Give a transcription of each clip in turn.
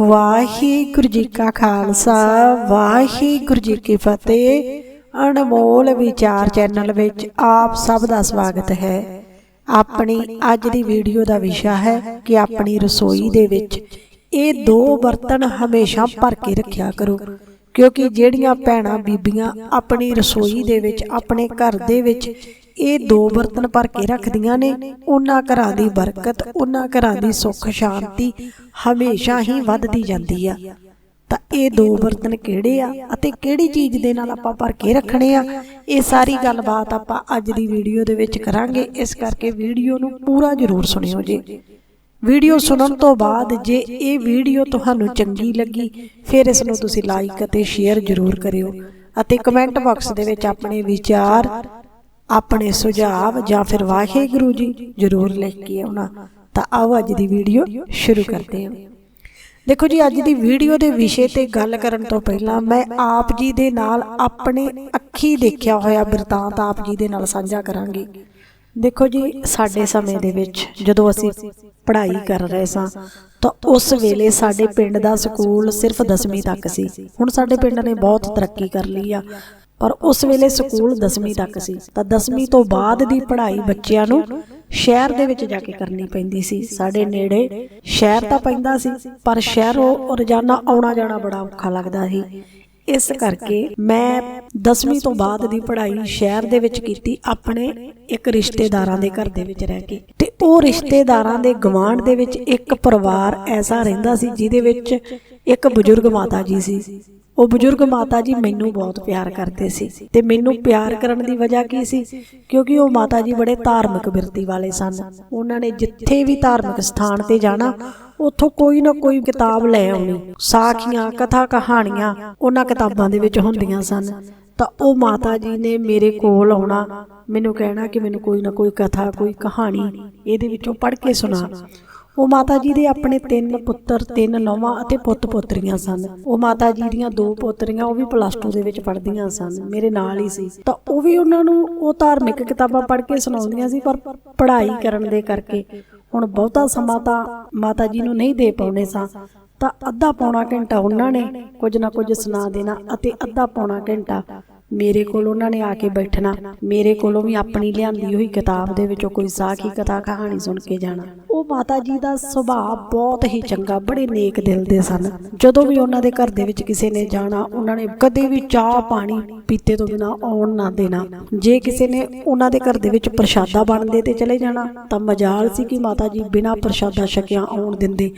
ਵਾਹਿਗੁਰੂ ਜੀ ਕਾ ਖਾਲਸਾ, ਵਾਹਿਗੁਰੂ ਜੀ ਕੀ ਫਤਿਹ। ਅਨਮੋਲ ਵਿਚਾਰ ਚੈਨਲ ਵਿੱਚ ਆਪ ਸਭ ਦਾ ਸਵਾਗਤ ਹੈ। ਆਪਣੀ ਅੱਜ ਦੀ ਵੀਡੀਓ ਦਾ ਵਿਸ਼ਾ ਹੈ ਕਿ ਆਪਣੀ ਰਸੋਈ ਦੇ ਵਿੱਚ ਇਹ ਦੋ ਬਰਤਨ ਹਮੇਸ਼ਾ ਭਰ ਕੇ ਰੱਖਿਆ ਕਰੋ, ਕਿਉਂਕਿ ਜਿਹੜੀਆਂ ਭੈਣਾਂ ਬੀਬੀਆਂ ਆਪਣੀ ਰਸੋਈ ਦੇ ਵਿੱਚ, ਆਪਣੇ ਘਰ ਦੇ ਵਿੱਚ ਇਹ ਦੋ ਬਰਤਨ ਭਰ ਕੇ ਰੱਖਦੀਆਂ ਨੇ। ਉਹਨਾਂ ਘਰਾਂ ਦੀ ਬਰਕਤ, ਉਹਨਾਂ ਘਰਾਂ ਦੀ ਸੁੱਖ, ਸ਼ਾਂਤੀ ਹਮੇਸ਼ਾ ਹੀ ਵੱਧਦੀ ਜਾਂਦੀ ਆ। ਤਾਂ ਇਹ ਦੋ ਬਰਤਨ ਕਿਹੜੇ ਆ ਅਤੇ ਕਿਹੜੀ ਚੀਜ਼ ਦੇ ਨਾਲ ਆਪਾਂ ਭਰ ਕੇ ਰੱਖਣੇ ਆ? ਇਹ ਸਾਰੀ ਗੱਲਬਾਤ ਆਪਾਂ ਅੱਜ ਦੀ ਵੀਡੀਓ ਦੇ ਵਿੱਚ ਕਰਾਂਗੇ। ਇਸ ਕਰਕੇ ਵੀਡੀਓ ਨੂੰ ਪੂਰਾ ਜ਼ਰੂਰ ਸੁਣਿਓ ਜੀ। ਵੀਡੀਓ ਸੁਣਨ ਤੋਂ ਬਾਅਦ ਜੇ ਇਹ ਵੀਡੀਓ ਤੁਹਾਨੂੰ ਚੰਗੀ ਲੱਗੀ, ਫਿਰ ਇਸ ਨੂੰ ਤੁਸੀਂ ਲਾਈਕ ਅਤੇ ਸ਼ੇਅਰ ਜ਼ਰੂਰ ਕਰਿਓ ਅਤੇ ਕਮੈਂਟ ਬਾਕਸ ਦੇ ਵਿੱਚ ਆਪਣੇ ਵਿਚਾਰ ਆਪਣੇ ਸੁਝਾਅ ਜਾਂ ਫਿਰ ਵਾਹਿਗੁਰੂ ਜੀ ਜ਼ਰੂਰ ਲਿਖ ਕੇ ਆਉਣਾ, ਤਾਂ ਆਓ ਅੱਜ ਦੀ ਵੀਡੀਓ ਸ਼ੁਰੂ ਕਰਦੇ ਹਾਂ। ਦੇਖੋ ਜੀ, ਅੱਜ ਦੀ ਵੀਡੀਓ ਦੇ ਵਿਸ਼ੇ ਤੇ ਗੱਲ ਕਰਨ ਤੋਂ ਪਹਿਲਾਂ ਮੈਂ ਆਪ ਜੀ ਦੇ ਨਾਲ ਆਪਣੇ ਅੱਖੀ ਦੇਖਿਆ ਹੋਇਆ ਬਿਰਤਾਂਤ ਆਪ ਜੀ ਦੇ ਨਾਲ ਸਾਂਝਾ ਕਰਾਂਗੀ। ਦੇਖੋ ਜੀ, ਸਾਡੇ ਸਮੇਂ ਦੇ ਵਿੱਚ ਜਦੋਂ ਅਸੀਂ ਪੜ੍ਹਾਈ ਕਰ ਰਹੇ ਸਾਂ, ਤਾਂ ਉਸ ਵੇਲੇ ਸਾਡੇ ਪਿੰਡ ਦਾ ਸਕੂਲ ਸਿਰਫ 10ਵੀਂ ਤੱਕ ਸੀ। ਹੁਣ ਸਾਡੇ ਪਿੰਡ ਨੇ ਬਹੁਤ ਤਰੱਕੀ ਕਰ ਲਈ ਆ। ਪਰ ਉਸ ਵੇਲੇ ਸਕੂਲ 10ਵੀਂ ਤੱਕ ਸੀ। ਤਾਂ 10ਵੀਂ ਤੋਂ ਬਾਅਦ ਦੀ ਪੜ੍ਹਾਈ ਬੱਚਿਆਂ ਨੂੰ ਸ਼ਹਿਰ ਦੇ ਵਿੱਚ ਜਾ ਕੇ ਕਰਨੀ ਪੈਂਦੀ ਸੀ। ਸਾਡੇ ਨੇੜੇ ਸ਼ਹਿਰ ਤਾਂ ਪੈਂਦਾ ਸੀ ਪਰ ਸ਼ਹਿਰੋਂ ਰੋਜ਼ਾਨਾ ਆਉਣਾ ਜਾਣਾ ਬੜਾ ਔਖਾ ਲੱਗਦਾ ਸੀ। ਇਸ ਕਰਕੇ ਮੈਂ 10ਵੀਂ ਤੋਂ ਬਾਅਦ ਦੀ ਪੜ੍ਹਾਈ ਸ਼ਹਿਰ ਦੇ ਵਿੱਚ ਕੀਤੀ ਆਪਣੇ ਇੱਕ ਰਿਸ਼ਤੇਦਾਰਾਂ ਦੇ ਘਰ ਦੇ ਵਿੱਚ ਰਹਿ ਕੇ। ਤੇ ਉਹ ਰਿਸ਼ਤੇਦਾਰਾਂ ਦੇ ਗਵਾਂਢ ਦੇ ਵਿੱਚ ਇੱਕ ਪਰਿਵਾਰ ਐਸਾ ਰਹਿੰਦਾ ਸੀ ਜਿਹਦੇ ਵਿੱਚ ਇੱਕ ਬਜ਼ੁਰਗ ਮਾਤਾ ਜੀ ਸੀ ਉਹ ਬਜ਼ੁਰਗ ਮਾਤਾ ਜੀ ਮੈਨੂੰ ਬਹੁਤ ਪਿਆਰ ਕਰਦੇ ਸੀ ਤੇ ਮੈਨੂੰ ਪਿਆਰ ਕਰਨ ਦੀ ਵਜ੍ਹਾ ਕੀ ਸੀ? ਕਿਉਂਕਿ ਉਹ ਮਾਤਾ ਜੀ ਬੜੇ ਧਾਰਮਿਕ ਬਿਰਤੀ ਵਾਲੇ ਸਨ। ਉਹਨਾਂ ਨੇ ਜਿੱਥੇ ਵੀ ਧਾਰਮਿਕ ਸਥਾਨ ਤੇ ਜਾਣਾ, ਉੱਥੋਂ ਕੋਈ ਨਾ ਕੋਈ ਕਿਤਾਬ ਲੈ ਆਉਣੀ। ਸਾਖੀਆਂ, ਕਥਾ ਕਹਾਣੀਆਂ ਉਹਨਾਂ ਕਿਤਾਬਾਂ ਦੇ ਵਿੱਚ ਹੁੰਦੀਆਂ ਸਨ। ਤਾਂ ਉਹ ਮਾਤਾ ਜੀ ਨੇ ਮੇਰੇ ਕੋਲ ਆਉਣਾ, ਮੈਨੂੰ ਕਹਿਣਾ ਕਿ ਮੈਨੂੰ ਕੋਈ ਨਾ ਕੋਈ ਕਥਾ, ਕੋਈ ਕਹਾਣੀ ਇਹਦੇ ਵਿੱਚੋਂ ਪੜ੍ਹ ਕੇ ਸੁਣਾ। ਉਹ ਮਾਤਾ ਜੀ ਦੇ ਆਪਣੇ ਤਿੰਨ ਪੁੱਤਰ, ਤਿੰਨ ਨੌਵਾਂ ਅਤੇ ਪੁੱਤ ਪੋਤਰੀਆਂ ਸਨ। ਉਹ ਮਾਤਾ ਜੀ ਦੀਆਂ ਦੋ ਪੋਤਰੀਆਂ ਉਹ ਵੀ ਪਲੱਸ 2 ਦੇ ਵਿੱਚ ਪੜ੍ਹਦੀਆਂ ਸਨ। ਮੇਰੇ ਨਾਲ ਹੀ ਸੀ। ਤਾਂ ਉਹ ਵੀ ਉਹਨਾਂ ਨੂੰ ਉਹ ਧਾਰਮਿਕ ਕਿਤਾਬਾਂ ਪੜ੍ਹ ਕੇ ਸੁਣਾਉਂਦੀਆਂ ਸੀ, ਪਰ ਪੜ੍ਹਾਈ ਕਰਨ ਦੇ ਕਰਕੇ ਹੁਣ ਬਹੁਤਾ ਸਮਾਂ ਤਾਂ ਮਾਤਾ ਜੀ ਨੂੰ ਨਹੀਂ ਦੇ ਪਾਉਣੇ ਸਾਂ। ਤਾਂ ਅੱਧਾ ਪੌਣਾ ਘੰਟਾ ਉਹਨਾਂ ਨੇ ਕੁਝ ਨਾ ਕੁਝ ਸੁਣਾ ਦੇਣਾ ਅਤੇ ਅੱਧਾ ਪੌਣਾ ਘੰਟਾ ਮੇਰੇ ਕੋਲ ਉਹਨਾਂ ਨੇ ਆ ਕੇ ਬੈਠਣਾ। ਮੇਰੇ ਕੋਲੋਂ ਵੀ ਆਪਣੀ ਲਿਆਂਦੀ ਹੋਈ ਕਿਤਾਬ ਦੇ ਵਿੱਚੋਂ ਕੋਈ ਸਾਖੀ ਕਥਾ ਕਹਾਣੀ ਸੁਣ ਕੇ ਜਾਣਾ। ਉਹ ਮਾਤਾ ਜੀ ਦਾ ਸੁਭਾਅ ਬਹੁਤ ਹੀ ਚੰਗਾ, ਬੜੇ ਨੇਕ ਦਿਲ ਦੇ ਸਨ। ਜਦੋਂ ਵੀ ਉਹਨਾਂ ਦੇ ਘਰ ਦੇ ਵਿੱਚ ਕਿਸੇ ਨੇ ਜਾਣਾ, ਉਹਨਾਂ ਨੇ ਕਦੇ ਵੀ ਚਾਹ ਪਾਣੀ ਪੀਤੇ ਤੋਂ ਬਿਨਾ ਆਉਣ ਨਾ ਦੇਣਾ। ਜੇ ਕਿਸੇ ਨੇ ਉਹਨਾਂ ਦੇ ਘਰ ਦੇ ਵਿੱਚ ਪ੍ਰਸ਼ਾਦਾ ਬਣਦੇ ਤੇ ਚਲੇ ਜਾਣਾ, ਤਾਂ ਮਜਾਲ ਸੀ ਕਿ ਮਾਤਾ ਜੀ ਬਿਨਾ ਪ੍ਰਸ਼ਾਦਾ ਛਕਿਆ ਆਉਣ ਦਿੰਦੇ।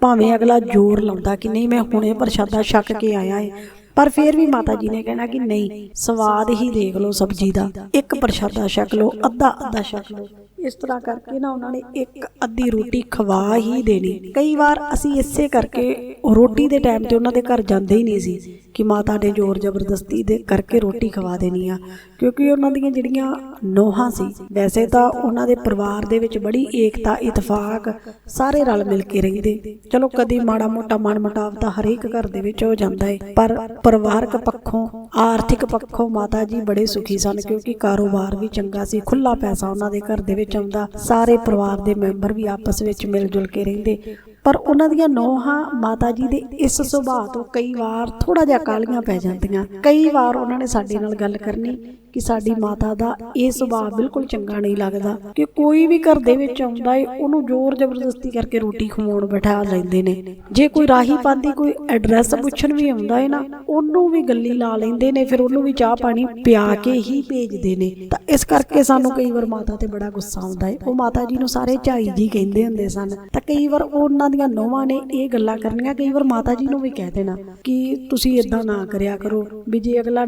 ਭਾਵੇਂ ਅਗਲਾ ਜ਼ੋਰ ਲਾਉਂਦਾ ਕਿ ਨਹੀਂ, ਮੈਂ ਹੁਣੇ ਪ੍ਰਸ਼ਾਦਾ ਛਕ ਕੇ ਆਇਆ ਏ। ਪਰ ਫਿਰ ਵੀ ਮਾਤਾ ਜੀ ਨੇ ਕਹਿਣਾ ਕਿ ਨਹੀਂ, ਸਵਾਦ ਹੀ ਦੇਖ ਲਓ ਸਬਜ਼ੀ ਦਾ। ਇੱਕ ਪ੍ਰਸ਼ਾਦਾ ਛਕ ਲਓ, ਅੱਧਾ ਅੱਧਾ ਛਕ ਲਓ। ਇਸ ਤਰ੍ਹਾਂ ਕਰਕੇ ਨਾ ਉਹਨਾਂ ਨੇ ਇੱਕ ਅੱਧੀ ਰੋਟੀ ਖਵਾ ਹੀ ਦੇਣੀ। ਕਈ ਵਾਰ ਅਸੀਂ ਇਸੇ ਕਰਕੇ ਰੋਟੀ ਦੇ ਟਾਈਮ ਤੇ ਉਹਨਾਂ ਦੇ ਘਰ ਜਾਂਦੇ ਹੀ ਨਹੀਂ ਸੀ ਕਿ ਮਾਤਾ ਨੇ ਜ਼ੋਰ ਜ਼ਬਰਦਸਤੀ ਦੇ ਕਰਕੇ ਰੋਟੀ ਖਵਾ ਦੇਣੀ ਆ। ਕਿਉਂਕਿ ਉਹਨਾਂ ਦੀਆਂ ਜਿਹੜੀਆਂ ਨੋਹਾਂ ਸੀ, ਵੈਸੇ ਤਾਂ ਉਹਨਾਂ ਦੇ ਪਰਿਵਾਰ ਦੇ ਵਿੱਚ ਬੜੀ ਏਕਤਾ, ਇਤਫਾਕ ਸਾਰੇ ਰਲ ਮਿਲ ਕੇ ਰਹਿੰਦੇ। ਚਲੋ ਕਦੀ ਮਾੜਾ ਮੋਟਾ ਮਨ ਮੁਟਾਵ ਤਾਂ ਹਰੇਕ ਘਰ ਦੇ ਵਿੱਚ ਹੋ ਜਾਂਦਾ ਹੈ ਪਰ ਪਰਿਵਾਰਕ ਪੱਖੋਂ, ਆਰਥਿਕ ਪੱਖੋਂ ਮਾਤਾ ਜੀ ਬੜੇ ਸੁਖੀ ਸਨ ਕਿਉਂਕਿ ਕਾਰੋਬਾਰ ਵੀ ਚੰਗਾ ਸੀ ਖੁੱਲਾ ਪੈਸਾ ਉਹਨਾਂ ਦੇ ਘਰ ਦੇ ਵਿੱਚ ਆਉਂਦਾ। ਸਾਰੇ ਪਰਿਵਾਰ ਦੇ ਮੈਂਬਰ ਵੀ ਆਪਸ ਵਿੱਚ ਮਿਲ ਜੁਲ ਕੇ ਰਹਿੰਦੇ। ਪਰ ਉਹਨਾਂ ਦੀਆਂ ਨੋਹਾਂ ਮਾਤਾ ਜੀ ਦੇ ਇਸ ਸੁਭਾਅ ਤੋਂ ਕਈ ਵਾਰ ਥੋੜਾ ਜਿਹਾ ਕਾਲੀਆਂ ਪੈ ਜਾਂਦੀਆਂ। ਕਈ ਵਾਰ ਉਹਨਾਂ ਨੇ ਸਾਡੇ ਨਾਲ ਗੱਲ ਕਰਨੀ। ਕਿ ਸਾਡੀ ਮਾਤਾ ਦਾ ਇਹ ਸੁਭਾਅ ਬਿਲਕੁਲ ਚੰਗਾ ਨਹੀਂ ਲੱਗਦਾ ਕਿ ਕੋਈ ਵੀ ਘਰ ਦੇ ਵਿੱਚ ਆਉਂਦਾ ਏ ਉਹਨੂੰ ਜ਼ੋਰ ਜ਼ਬਰਦਸਤੀ ਕਰਕੇ ਰੋਟੀ ਖਵਾਉਣ ਬਿਠਾ ਲੈਂਦੇ ਨੇ। ਜੇ ਕੋਈ ਰਾਹੀ ਪਾਂਦੀ ਕੋਈ ਐਡਰੈਸ ਪੁੱਛਣ ਵੀ ਆਉਂਦਾ ਏ ਨਾ ਉਹਨੂੰ ਵੀ ਗੱਲੀ ਲਾ ਲੈਂਦੇ ਨੇ ਫਿਰ ਉਹਨੂੰ ਵੀ ਚਾਹ ਪਾਣੀ ਪਿਆ ਕੇ ਹੀ ਭੇਜਦੇ ਨੇ। ਤਾਂ ਇਸ ਕਰਕੇ ਸਾਨੂੰ ਕਈ ਵਾਰ ਮਾਤਾ ਤੇ ਬੜਾ ਗੁੱਸਾ ਆਉਂਦਾ ਏ ਉਹ ਮਾਤਾ ਜੀ ਨੂੰ ਸਾਰੇ ਝਾਈ ਜੀ ਕਹਿੰਦੇ ਹੁੰਦੇ ਸਨ। ਤਾਂ ਕਈ ਵਾਰ ਉਹਨਾਂ ਦੀਆਂ ਨੋਵਾਂ ਨੇ ਇਹ ਗੱਲਾਂ ਕਰਨੀਆਂ ਕਈ ਵਾਰ ਮਾਤਾ ਜੀ ਨੂੰ ਵੀ ਕਹਿ ਦੇਣਾ ਕਿ ਤੁਸੀਂ ਇਦਾਂ ਨਾ ਕਰਿਆ ਕਰੋ ਵੀ ਜੇ ਅਗਲਾ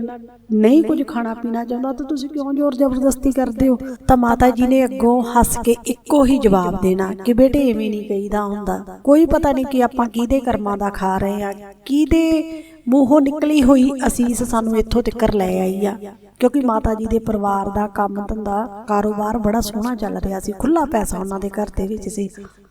ਨਹੀਂ ਕੁਝ ਖਾਣਾ ਪੀਣਾ ਚਾਹੁੰਦਾ ਤਾਂ ਤੁਸੀਂ ਕਿਉਂ ਜ਼ੋਰ ਜ਼ਬਰਦਸਤੀ ਕਰਦੇ ਹੋ? ਤਾਂ ਮਾਤਾ ਜੀ ਨੇ ਅੱਗੋਂ ਹੱਸ ਕੇ ਇੱਕੋ ਹੀ ਜਵਾਬ ਦੇਣਾ ਕਿ ਬੇਟੇ ਐਵੇਂ ਨਹੀਂ ਕਹੀਦਾ ਹੁੰਦਾ। ਕੋਈ ਪਤਾ ਨਹੀਂ ਕਿ ਆਪਾਂ ਕਿਹਦੇ ਕਰਮਾਂ ਦਾ ਖਾ ਰਹੇ ਆ ਕਿਹਦੇ ਮੂੰਹੋਂ ਨਿਕਲੀ ਹੋਈ ਅਸੀਸ ਸਾਨੂੰ ਇੱਥੋਂ ਤੱਕ ਲੈ ਆਈ ਆ। ਕਿਉਂਕਿ ਮਾਤਾ ਜੀ ਦੇ ਪਰਿਵਾਰ ਦਾ ਕੰਮ ਧੰਦਾ ਕਾਰੋਬਾਰ ਬੜਾ ਸੋਹਣਾ ਚੱਲ ਰਿਹਾ ਸੀ ਖੁੱਲਾ ਪੈਸਾ ਉਹਨਾਂ ਦੇ ਘਰ ਦੇ ਵਿੱਚ ਸੀ।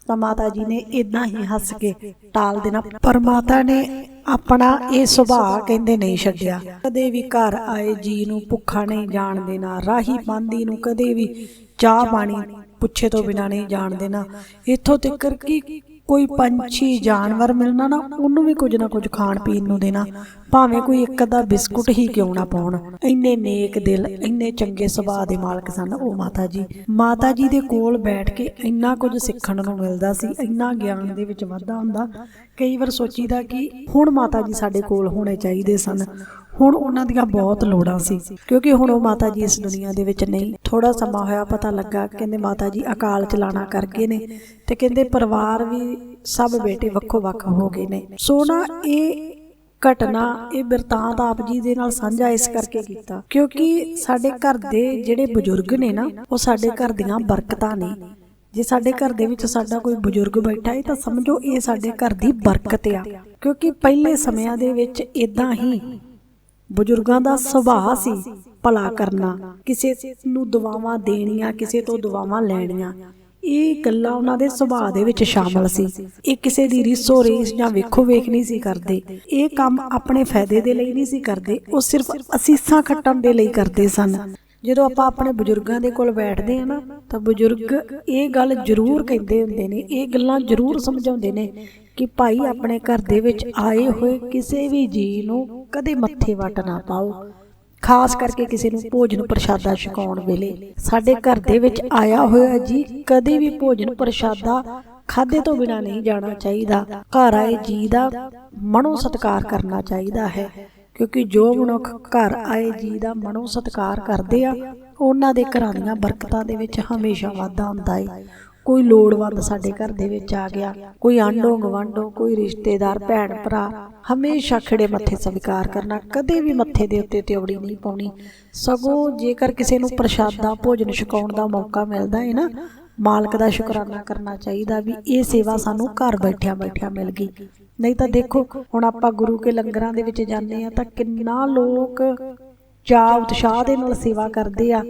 ਤਾਂ ਮਾਤਾ ਜੀ ਨੇ ਇਦਾਂ ਹੀ ਹੱਸ ਕੇ ਟਾਲ ਦੇਣਾ। ਪਰ ਮਾਤਾ ਨੇ ਆਪਣਾ ਇਹ ਸੁਭਾਅ ਕਹਿੰਦੇ ਨਹੀਂ ਛੱਡਿਆ। ਕਦੇ ਵੀ ਘਰ ਆਏ ਜੀ ਨੂੰ ਭੁੱਖਾ ਨਹੀਂ ਜਾਣ ਦੇਣਾ। ਰਾਹੀ ਪਾਂਦੀ ਨੂੰ ਕਦੇ ਵੀ ਚਾਹ ਪਾਣੀ ਪੁੱਛੇ ਤੋਂ ਬਿਨਾ ਨਹੀਂ ਜਾਣ ਦੇਣਾ। ਇੱਥੋਂ ਤੱਕ ਕਿ ਕੋਈ ਪੰਛੀ, ਜਾਨਵਰ ਮਿਲਣਾ ਨਾ, ਉਹਨੂੰ ਵੀ ਕੁਝ ਨਾ ਕੁਝ ਖਾਣ ਪੀਣ ਨੂੰ ਦੇਣਾ। ਭਾਵੇਂ ਕੋਈ ਇੱਕ ਅੱਧਾ ਬਿਸਕੁਟ ਹੀ ਕਿਉਂ ਨਾ ਪਾਉਣ। ਇੰਨੇ ਨੇਕ ਦਿਲ, ਇੰਨੇ ਚੰਗੇ ਸੁਭਾਅ ਦੇ ਮਾਲਕ ਸਨ ਉਹ ਮਾਤਾ ਜੀ ਮਾਤਾ ਜੀ ਦੇ ਕੋਲ ਬੈਠ ਕੇ ਇੰਨਾ ਕੁਝ ਸਿੱਖਣ ਨੂੰ ਮਿਲਦਾ ਸੀ, ਇੰਨਾ ਗਿਆਨ ਦੇ ਵਿੱਚ ਵਾਧਾ ਹੁੰਦਾ। ਕਈ ਵਾਰ ਸੋਚੀਦਾ ਕਿ ਹੁਣ ਮਾਤਾ ਜੀ ਸਾਡੇ ਕੋਲ ਹੋਣੇ ਚਾਹੀਦੇ ਸਨ। ਹੁਣ ਉਹਨਾਂ ਦੀਆਂ ਬਹੁਤ ਲੋੜਾਂ ਸੀ ਕਿਉਂਕਿ ਹੁਣ ਉਹ ਮਾਤਾ ਜੀ ਇਸ ਦੁਨੀਆ ਦੇ ਵਿੱਚ ਨਹੀਂ ਥੋੜਾ ਸਮਾਂ ਹੋਇਆ ਪਤਾ ਲੱਗਾ ਕਹਿੰਦੇ ਮਾਤਾ ਜੀ ਅਕਾਲ ਚਲਾਣਾ ਕਰ ਗਏ ਨੇ ਤੇ ਕਹਿੰਦੇ ਪਰਿਵਾਰ ਵੀ ਸਭ ਬੇਟੇ ਵੱਖੋ ਵੱਖ ਹੋ ਗਏ ਨੇ। ਸੋ ਨਾ ਇਹ ਘਟਨਾ ਇਹ ਬਿਰਤਾਂਤ ਆਪ ਜੀ ਦੇ ਨਾਲ ਸਾਂਝਾ ਇਸ ਕਰਕੇ ਕੀਤਾ। ਕਿਉਂਕਿ ਸਾਡੇ ਘਰ ਦੇ ਜਿਹੜੇ ਬਜ਼ੁਰਗ ਨੇ ਨਾ ਉਹ ਸਾਡੇ ਘਰ ਦੀਆਂ ਬਰਕਤਾਂ ਨੇ। ਜੇ ਸਾਡੇ ਘਰ ਦੇ ਵਿੱਚ ਸਾਡਾ ਕੋਈ ਬਜ਼ੁਰਗ ਬੈਠਾ ਹੈ ਤਾਂ ਸਮਝੋ ਇਹ ਸਾਡੇ ਘਰ ਦੀ ਬਰਕਤ ਆ। ਕਿਉਂਕਿ ਪਹਿਲੇ ਸਮਿਆਂ ਦੇ ਵਿੱਚ ਇਦਾਂ ਹੀ ਬਜ਼ੁਰਗਾਂ ਦਾ ਸੁਭਾਅ ਸੀ ਭਲਾ ਕਰਨਾ ਕਿਸੇ ਨੂੰ ਦੁਆਵਾਂ ਦੇਣੀਆਂ ਕਿਸੇ ਤੋਂ ਦੁਆਵਾਂ ਲੈਣੀਆਂ। ਇਹ ਗੱਲਾਂ ਉਹਨਾਂ ਦੇ ਸੁਭਾਅ ਦੇ ਵਿੱਚ ਸ਼ਾਮਲ ਸੀ। ਇਹ ਕਿਸੇ ਦੀ ਰੀਸੋ ਰੀਸ ਜਾਂ ਵੇਖੋ ਵੇਖ ਨਹੀਂ ਸੀ ਕਰਦੇ। ਇਹ ਕੰਮ ਆਪਣੇ ਫਾਇਦੇ ਦੇ ਲਈ ਨਹੀਂ ਸੀ ਕਰਦੇ। ਉਹ ਸਿਰਫ ਅਸੀਸਾਂ ਖੱਟਣ ਦੇ ਲਈ ਕਰਦੇ ਸਨ। ਜਦੋਂ ਆਪਾਂ ਆਪਣੇ ਬਜ਼ੁਰਗਾਂ ਦੇ ਕੋਲ ਬੈਠਦੇ ਆ ਨਾ, ਤਾਂ ਬਜ਼ੁਰਗ ਇਹ ਗੱਲ ਜ਼ਰੂਰ ਕਹਿੰਦੇ ਹੁੰਦੇ ਨੇ, ਇਹ ਗੱਲਾਂ ਜ਼ਰੂਰ ਸਮਝਾਉਂਦੇ ਨੇ ਕਿ ਭਾਈ ਆਪਣੇ ਘਰ ਦੇ ਵਿੱਚ ਆਏ ਹੋਏ ਕਿਸੇ ਵੀ ਜੀ ਨੂੰ ਕਦੇ ਮੱਥੇ ਵੱਟ ਨਾ ਪਾਓ। ਖਾਸ ਕਰਕੇ ਕਿਸੇ ਨੂੰ ਭੋਜਨ ਪ੍ਰਸ਼ਾਦਾ ਛਕਾਉਣ ਵੇਲੇ। ਸਾਡੇ ਘਰ ਦੇ ਵਿੱਚ ਆਇਆ ਹੋਇਆ ਜੀ ਕਦੇ ਵੀ ਭੋਜਨ ਪ੍ਰਸ਼ਾਦਾ ਖਾਦੇ ਤੋਂ ਬਿਨਾ ਨਹੀਂ ਜਾਣਾ ਚਾਹੀਦਾ। ਘਰ ਆਏ ਜੀ ਦਾ ਮਨੋ ਸਤਿਕਾਰ ਕਰਨਾ ਚਾਹੀਦਾ ਹੈ। ਕਿਉਂਕਿ ਜੋ ਮਨੁੱਖ ਘਰ ਆਏ ਜੀ ਦਾ ਮਨੋ ਸਤਿਕਾਰ ਕਰਦੇ ਆ, ਉਹਨਾਂ ਦੇ ਘਰਾਂ ਦੀਆਂ ਬਰਕਤਾਂ ਦੇ ਵਿੱਚ ਹਮੇਸ਼ਾ ਵਾਧਾ ਹੁੰਦਾ ਏ। ਕੋਈ ਲੋੜਵੰਦ ਸਾਡੇ ਘਰ ਦੇ ਵਿੱਚ ਆ ਗਿਆ, ਕੋਈ ਆਂਡੋ ਗਵਾਂਡੋ ਕੋਈ ਰਿਸ਼ਤੇਦਾਰ ਭੈਣ ਭਰਾ ਹਮੇਸ਼ਾ ਖੜੇ ਮੱਥੇ ਸਵੀਕਾਰ ਕਰਨਾ ਕਦੇ ਵੀ ਮੱਥੇ ਦੇ ਉੱਤੇ ਤਿਉੜੀ ਨਹੀਂ ਪਾਉਣੀ। ਸਗੋਂ ਜੇਕਰ ਕਿਸੇ ਨੂੰ ਪ੍ਰਸ਼ਾਦਾ, ਭੋਜਨ ਛਕਾਉਣ ਦਾ ਮੌਕਾ ਮਿਲਦਾ ਹੈ ਨਾ, ਮਾਲਕ ਦਾ ਸ਼ੁਕਰਾਨਾ ਕਰਨਾ ਚਾਹੀਦਾ ਵੀ ਇਹ ਸੇਵਾ ਸਾਨੂੰ ਘਰ ਬੈਠਿਆਂ ਬੈਠਿਆਂ ਮਿਲ ਗਈ। ਨਹੀਂ ਤਾਂ ਦੇਖੋ ਹੁਣ ਆਪਾਂ ਗੁਰੂ ਕੇ ਲੰਗਰਾਂ ਦੇ ਵਿੱਚ ਜਾਂਦੇ ਆ ਤਾਂ ਕਿੰਨਾ ਲੋਕ ਚਾਅ ਉਤਸ਼ਾਹ ਦੇ ਨਾਲ ਸੇਵਾ ਕਰਦੇ ਆ।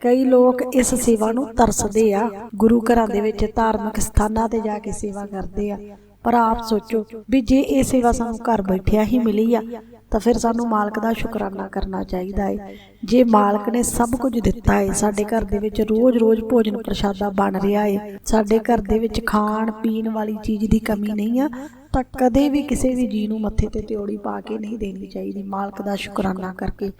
ਕਈ ਲੋਕ ਇਸ ਸੇਵਾ ਨੂੰ ਤਰਸਦੇ ਆ। ਗੁਰੂ ਘਰਾਂ ਦੇ ਵਿੱਚ ਧਾਰਮਿਕ ਸਥਾਨਾਂ ਤੇ ਜਾ ਕੇ ਸੇਵਾ ਕਰਦੇ ਆ। ਪਰ ਆਪ ਸੋਚੋ ਵੀ ਜੇ ਇਹ ਸੇਵਾ ਸਾਨੂੰ ਘਰ ਬੈਠਿਆ ਹੀ ਮਿਲੀ ਆ ਤਾਂ ਫਿਰ ਸਾਨੂੰ ਮਾਲਕ ਦਾ ਸ਼ੁਕਰਾਨਾ ਕਰਨਾ ਚਾਹੀਦਾ ਹੈ ਜੇ ਮਾਲਕ ਨੇ ਸਭ ਕੁਝ ਦਿੱਤਾ ਹੈ ਸਾਡੇ ਘਰ ਦੇ ਵਿੱਚ ਰੋਜ਼-ਰੋਜ਼ ਭੋਜਨ ਪ੍ਰਸ਼ਾਦਾ ਬਣ ਰਿਹਾ ਹੈ ਸਾਡੇ ਘਰ ਦੇ ਵਿੱਚ ਖਾਣ, ਪੀਣ ਵਾਲੀ ਚੀਜ਼ ਦੀ ਕਮੀ ਨਹੀਂ ਆ, ਤਾਂ ਕਦੇ ਵੀ ਕਿਸੇ ਵੀ ਜੀ ਨੂੰ ਮੱਥੇ ਤੇ ਤਿਉੜੀ ਪਾ ਕੇ ਨਹੀਂ ਦੇਣੀ ਚਾਹੀਦੀ। ਮਾਲਕ ਦਾ ਸ਼ੁਕਰਾਨਾ ਕਰਕੇ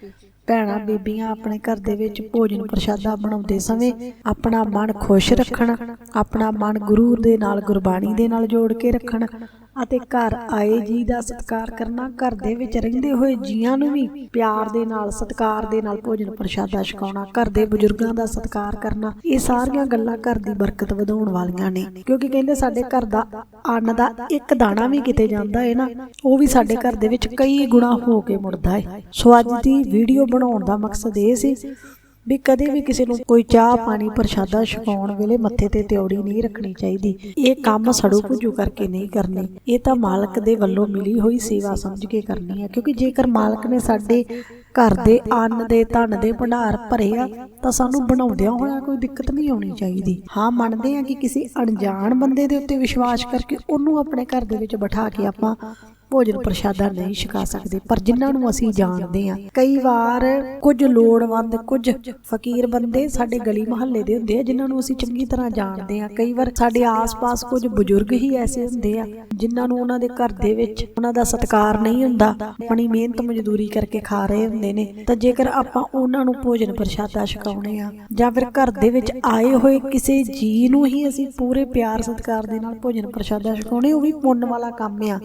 ਭੈਣਾ ਬੀਬੀਆਂ ਆਪਣੇ ਘਰ ਦੇ ਵਿੱਚ ਭੋਜਨ ਪ੍ਰਸ਼ਾਦਾ ਬਣਾਉਂਦੇ ਸਮੇਂ ਆਪਣਾ ਮਨ ਖੁਸ਼ ਰੱਖਣ, ਆਪਣਾ ਮਨ ਗੁਰੂ ਦੇ ਨਾਲ ਗੁਰਬਾਣੀ ਦੇ ਨਾਲ ਜੋੜ ਕੇ ਰੱਖਣ ਅਤੇ ਘਰ ਆਏ ਜੀ ਦਾ ਸਤਿਕਾਰ ਕਰਨਾ, ਘਰ ਦੇ ਵਿੱਚ ਰਹਿੰਦੇ ਹੋਏ ਜੀਆਂ ਨੂੰ ਵੀ ਪਿਆਰ ਦੇ ਨਾਲ, ਸਤਿਕਾਰ ਦੇ ਨਾਲ ਭੋਜਨ ਪ੍ਰਸ਼ਾਦਾ ਛਕਾਉਣਾ, ਘਰ ਦੇ ਬਜ਼ੁਰਗਾਂ ਦਾ ਸਤਿਕਾਰ ਕਰਨਾ, ਇਹ ਸਾਰੀਆਂ ਗੱਲਾਂ ਘਰ ਦੀ ਬਰਕਤ ਵਧਾਉਣ ਵਾਲੀਆਂ ਨੇ। ਕਿਉਂਕਿ ਕਹਿੰਦੇ ਸਾਡੇ ਘਰ ਦਾ ਅੰਨ ਦਾ ਇੱਕ ਦਾਣਾ ਵੀ ਕਿਤੇ ਜਾਂਦਾ ਹੈ ਨਾ, ਉਹ ਵੀ ਸਾਡੇ ਘਰ ਦੇ ਵਿੱਚ ਕਈ ਗੁਣਾ ਹੋ ਕੇ ਮੁੜਦਾ ਹੈ। ਸੋ ਅੱਜ ਦੀ ਵੀਡੀਓ ਬਣਾਉਣ ਦਾ ਮਕਸਦ ਇਹ ਸੀ ਵੀ ਕਦੇ ਵੀ ਕਿਸੇ ਨੂੰ ਕੋਈ ਚਾਹ ਪਾਣੀ ਪ੍ਰਸ਼ਾਦਾ ਛਕਾਉਣ ਵੇਲੇ ਮੱਥੇ ਤੇ ਤਿਉੜੀ ਨਹੀਂ ਰੱਖਣੀ ਚਾਹੀਦੀ। ਇਹ ਕੰਮ ਸੜੂ ਭੁਜੂ ਕਰਕੇ ਨਹੀਂ ਕਰਨੇ। ਇਹ ਤਾਂ ਮਾਲਕ ਦੇ ਵੱਲੋਂ ਮਿਲੀ ਹੋਈ ਸੇਵਾ ਸਮਝ ਕੇ ਕਰਨੀ ਹੈ ਕਿਉਂਕਿ ਜੇਕਰ ਮਾਲਕ ਨੇ ਸਾਡੇ ਘਰ ਦੇ ਅੰਨ ਦੇ, ਧਨ ਦੇ ਭੰਡਾਰ ਭਰੇ ਆ, ਤਾਂ ਸਾਨੂੰ ਬਣਾਉਂਦਿਆਂ ਹੋਇਆ ਕੋਈ ਦਿੱਕਤ ਨਹੀਂ ਆਉਣੀ ਚਾਹੀਦੀ। ਹਾਂ, ਮੰਨਦੇ ਆ ਕਿ ਕਿਸੇ ਅਣਜਾਣ ਬੰਦੇ ਦੇ ਉੱਤੇ ਵਿਸ਼ਵਾਸ ਕਰਕੇ ਉਹਨੂੰ ਆਪਣੇ ਘਰ ਦੇ ਵਿੱਚ ਬਿਠਾ ਕੇ ਆਪਾਂ ਭੋਜਨ ਪ੍ਰਸ਼ਾਦਾ ਨਹੀਂ ਛਕਾ ਸਕਦੇ ਪਰ ਜਿਨ੍ਹਾਂ ਨੂੰ ਅਸੀਂ ਜਾਣਦੇ ਆ ਕਈ ਵਾਰ ਕੁਝ ਲੋੜਵੰਦ ਕੁਝ ਫਕੀਰ ਬੰਦੇ ਸਾਡੇ ਗਲੀ ਮੁਹੱਲੇ ਦੇ ਹੁੰਦੇ ਆ ਜਿਨ੍ਹਾਂ ਨੂੰ ਅਸੀਂ ਚੰਗੀ ਤਰ੍ਹਾਂ ਜਾਣਦੇ ਆ ਕਈ ਵਾਰ ਸਾਡੇ ਆਸ-ਪਾਸ ਕੁਝ ਬਜ਼ੁਰਗ ਹੀ ਐਸੇ ਹੁੰਦੇ ਆ ਜਿਨ੍ਹਾਂ ਨੂੰ ਉਹਨਾਂ ਦੇ ਘਰ ਦੇ ਵਿੱਚ ਉਹਨਾਂ ਦਾ ਸਤਿਕਾਰ ਨਹੀਂ ਹੁੰਦਾ ਆਪਣੀ ਮਿਹਨਤ ਮਜ਼ਦੂਰੀ ਕਰਕੇ ਖਾ ਰਹੇ ਹੁੰਦੇ ਨੇ ਤਾਂ ਜੇਕਰ ਆਪਾਂ ਉਹਨਾਂ ਨੂੰ ਭੋਜਨ ਪ੍ਰਸ਼ਾਦਾ ਛਕਾਉਣੇ ਆ ਜਾਂ ਫਿਰ ਘਰ ਦੇ ਵਿੱਚ ਆਏ ਹੋਏ ਕਿਸੇ ਜੀ ਨੂੰ ਹੀ ਅਸੀਂ ਪੂਰੇ ਪਿਆਰ ਸਤਿਕਾਰ ਦੇ ਨਾਲ ਭੋਜਨ ਪ੍ਰਸ਼ਾਦਾ ਛਕਾਉਣੇ ਉਹ ਵੀ ਪੁੰਨ ਵਾਲਾ ਕੰਮ ਆ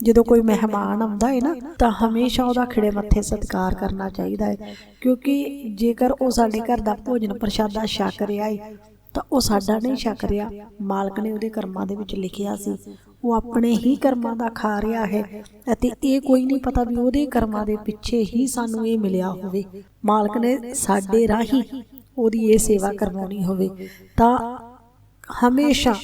ਜਦੋਂ ਕੋਈ ਮਹਿਮਾਨ ਆਉਂਦਾ ਹੈ ਨਾ ਤਾਂ ਹਮੇਸ਼ਾ ਉਹਦਾ ਖਿੜੇ ਮੱਥੇ ਸਤਿਕਾਰ ਕਰਨਾ ਚਾਹੀਦਾ ਹੈ। ਕਿਉਂਕਿ ਜੇਕਰ ਉਹ ਸਾਡੇ ਘਰ ਦਾ ਭੋਜਨ ਪ੍ਰਸ਼ਾਦਾ ਛਕ ਰਿਹਾ ਹੈ ਤਾਂ ਉਹ ਸਾਡਾ ਨਹੀਂ ਛਕ ਰਿਹਾ। ਮਾਲਕ ਨੇ ਉਹਦੇ ਕਰਮਾਂ ਦੇ ਵਿੱਚ ਲਿਖਿਆ ਸੀ। ਉਹ ਆਪਣੇ ਹੀ ਕਰਮਾਂ ਦਾ ਖਾ ਰਿਹਾ ਹੈ। ਅਤੇ ਇਹ ਕੋਈ ਨਹੀਂ ਪਤਾ ਵੀ ਉਹਦੇ ਕਰਮਾਂ ਦੇ ਪਿੱਛੇ ਹੀ ਸਾਨੂੰ ਇਹ ਮਿਲਿਆ ਹੋਵੇ। ਮਾਲਕ ਨੇ ਸਾਡੇ ਰਾਹੀਂ ਉਹਦੀ ਇਹ ਸੇਵਾ ਕਰਵਾਉਣੀ ਹੋਵੇ। ਤਾਂ ਹਮੇਸ਼ਾ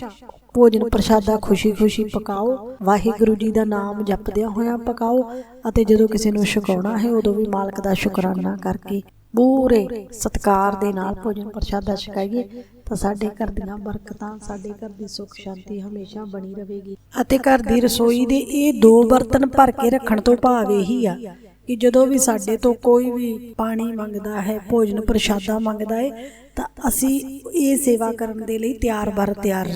ਭੋਜਨ ਪ੍ਰਸ਼ਾਦਾ ਖੁਸ਼ੀ-ਖੁਸ਼ੀ ਪਕਾਓ। ਵਾਹਿਗੁਰੂ ਜੀ ਦਾ ਨਾਮ ਜਪਦਿਆਂ ਹੋਇਆਂ ਪਕਾਓ ਅਤੇ ਜਦੋਂ ਕਿਸੇ ਨੂੰ ਛਕਾਉਣਾ ਹੈ, ਉਦੋਂ ਵੀ ਮਾਲਕ ਦਾ ਸ਼ੁਕਰਾਨਾ ਕਰਕੇ ਪੂਰੇ ਸਤਕਾਰ ਦੇ ਨਾਲ ਭੋਜਨ ਪ੍ਰਸ਼ਾਦਾ ਛਕਾਈਏ ਤਾਂ ਸਾਡੇ ਘਰ ਦੀਆਂ ਬਰਕਤਾਂ, ਸਾਡੇ ਘਰ ਦੀ ਸੁੱਖ ਸ਼ਾਂਤੀ ਹਮੇਸ਼ਾ ਬਣੀ ਰਹੇਗੀ। ਅਤੇ ਘਰ ਦੀ ਰਸੋਈ ਦੇ ਇਹ ਦੋ ਬਰਤਨ ਭਰ ਕੇ ਰੱਖਣ ਤੋਂ ਭਾਵ ਇਹੀ ਆ ਕਿ ਜਦੋਂ ਵੀ ਸਾਡੇ ਤੋਂ ਕੋਈ ਵੀ ਪਾਣੀ ਮੰਗਦਾ ਹੈ ਭੋਜਨ ਪ੍ਰਸ਼ਾਦਾ ਮੰਗਦਾ ਹੈ ਤਾਂ ਅਸੀਂ ਇਹ ਸੇਵਾ ਕਰਨ ਦੇ ਲਈ ਤਿਆਰ ਬਰ ਤਿਆਰ